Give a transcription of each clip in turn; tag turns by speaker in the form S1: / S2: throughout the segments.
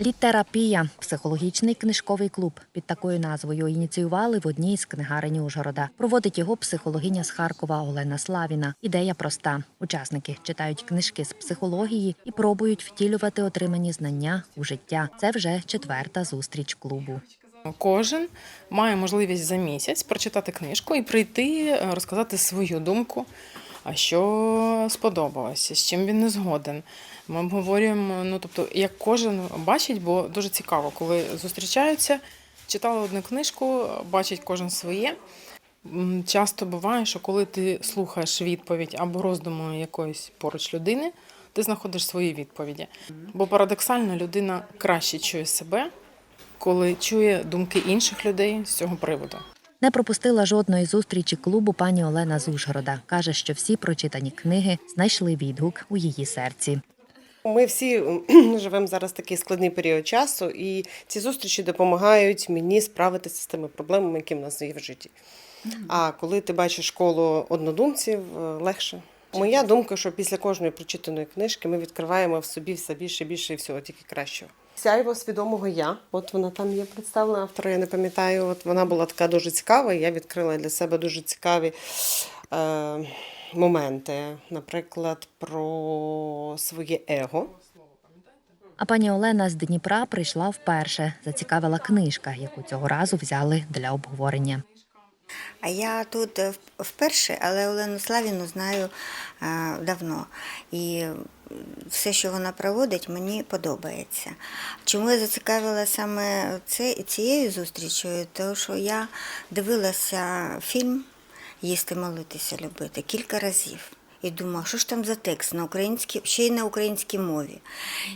S1: Літерапія психологічний книжковий клуб під такою назвою ініціювали в одній з книгарень Ужгорода. Проводить його психологиня з Харкова Олена Славіна. Ідея проста: учасники читають книжки з психології і пробують втілювати отримані знання у життя. Це вже четверта зустріч клубу.
S2: Кожен має можливість за місяць прочитати книжку і прийти е, розказати свою думку, а що сподобалося, з чим він не згоден. Ми обговорюємо, ну тобто, як кожен бачить, бо дуже цікаво, коли зустрічаються, читали одну книжку, бачить кожен своє. Часто буває, що коли ти слухаєш відповідь або роздуму якоїсь поруч людини, ти знаходиш свої відповіді. Бо парадоксально людина краще чує себе, коли чує думки інших людей з цього приводу.
S1: Не пропустила жодної зустрічі клубу пані Олена з Ужгорода. каже, що всі прочитані книги знайшли відгук у її серці.
S3: Ми всі живемо зараз такий складний період часу, і ці зустрічі допомагають мені справитися з тими проблемами, які в нас є в житті. А коли ти бачиш коло однодумців, е, легше. Моя думка, що після кожної прочитаної книжки ми відкриваємо в собі все більше і більше і всього, тільки кращого. Сяйво свідомого я. От вона там є представлена, автора я не пам'ятаю. От вона була така дуже цікава. і Я відкрила для себе дуже цікаві е, моменти, наприклад, про своє его.
S1: А пані Олена з Дніпра прийшла вперше. Зацікавила книжка, яку цього разу взяли для обговорення.
S4: А я тут е, вперше, але Олену Славіну знаю е, давно. І все, що вона проводить, мені подобається. Чому я зацікавила саме це, цією зустрічю? Тому що я дивилася фільм Їсти, молитися, любити кілька разів. І думала, що ж там за текст на українській, ще й на українській мові.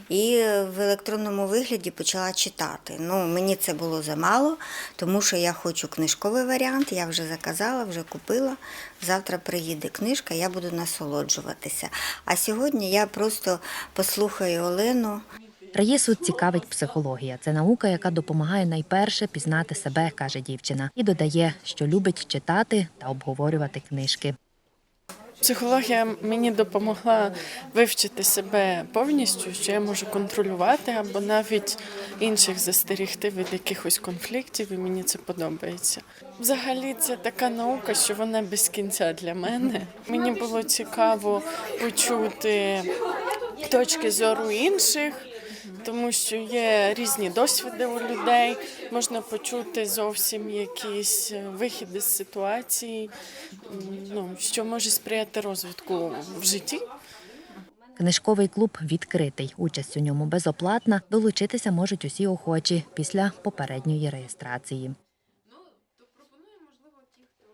S4: І в електронному вигляді почала читати. Ну, мені це було замало, тому що я хочу книжковий варіант, я вже заказала, вже купила. Завтра приїде книжка, я буду насолоджуватися. А сьогодні я просто послухаю Олену.
S1: Раїсу цікавить психологія. Це наука, яка допомагає найперше пізнати себе, каже дівчина, і додає, що любить читати та обговорювати книжки.
S5: Психологія мені допомогла вивчити себе повністю, що я можу контролювати або навіть інших застерігти від якихось конфліктів, і мені це подобається. Взагалі, це така наука, що вона без кінця для мене. Мені було цікаво почути точки зору інших. Тому що є різні досвіди у людей, можна почути зовсім якісь е, вихіди з ситуації, ну, що може сприяти розвитку в житті.
S1: Книжковий клуб відкритий. Участь у ньому безоплатна. Долучитися можуть усі охочі після попередньої реєстрації.